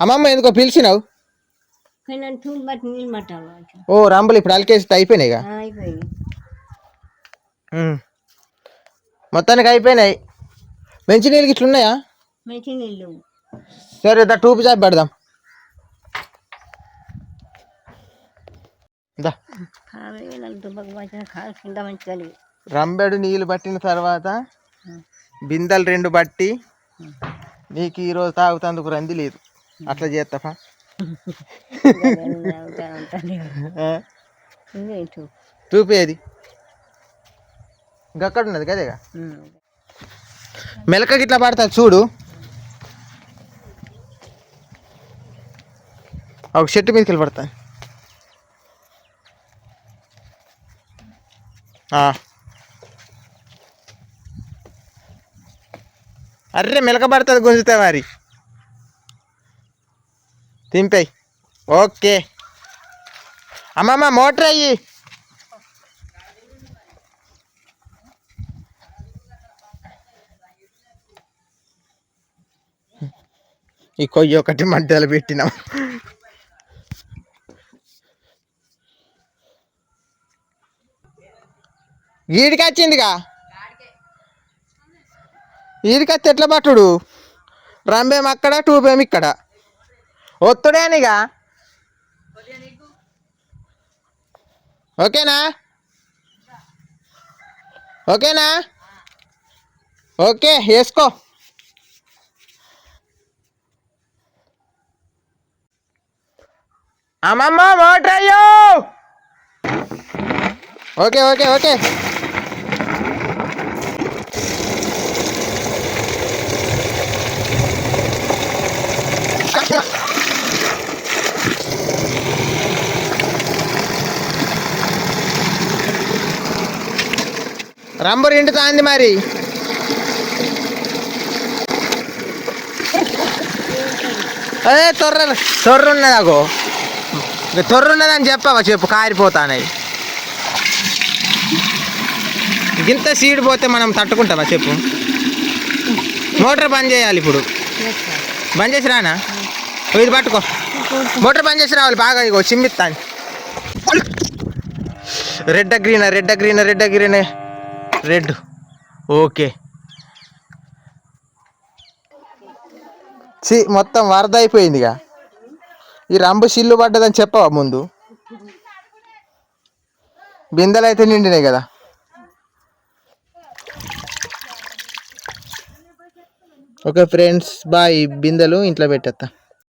అమ్మమ్మ ఎందుకో పిలిచినావు? ఓ రంబులు ఇప్పుడు అలికేసి అయిపోయినాయి ఇక. అయిపోయింది ఉమ్. మొత్తానికి అయిపోయినాయి. మంచి నీళ్ళు ఇట్లా ఉన్నాయా? సరే దా టూపు చాపి పెడదాం. రంబెడు నీళ్ళు పట్టిన తర్వాత బిందెలు రెండు బట్టి నీకు ఈరోజు తాగుతందుకు రంది లేదు. అట్లా చేస్తావా? చూపేది ఇంకక్కడ ఉన్నది కదేగా మెలక గిట్లా పడతా చూడు. ఒక చెట్టు మీదకి వెళ్ళి పడతా అర్రే మెలక పడుతుంది గుంజుతా మరి. దింపేయి ఓకే. అమ్మమ్మ మోటర్ అయ్యి. ఈ కొయ్యి ఒకటి మధ్యలో పెట్టినాం. ఈడికి వచ్చిందిగా? ఈడికి వచ్చి ఎట్లా పట్టుడు? రంబేం అక్కడ టూబేం ఇక్కడ? ఒత్తుడేనిగా ఓకేనా? ఓకేనా? ఓకే వేసుకో. అమ్మమ్మ మోటర్ అయ్యో ఓకే ఓకే ఓకే. రంబు రెండు తాంది మరి. అదే తొర్ర తొర్ర ఉన్నది అగో తొర్ర ఉన్నదని చెప్పవా చెప్పు కారిపోతానవి ఇంత సీడ్ పోతే మనం తట్టుకుంటామా చెప్పు. మోటార్ బంద్ చేయాలి ఇప్పుడు. బంద్ చేసి రానా? ఇది పట్టుకో. మోటార్ బంద్ చేసి రావాలి బాగా ఇగో చిమ్మిస్తాను red green red green red green. Red. Okay. C మొత్తం వరద అయిపోయింది ఇక ఈ రంబు సిల్లు పడ్డదని చెప్పవా ముందు? బిందెలు అయితే నిండినాయి కదా. Okay friends bye. బిందెలు ఇంట్లో పెట్టేస్తా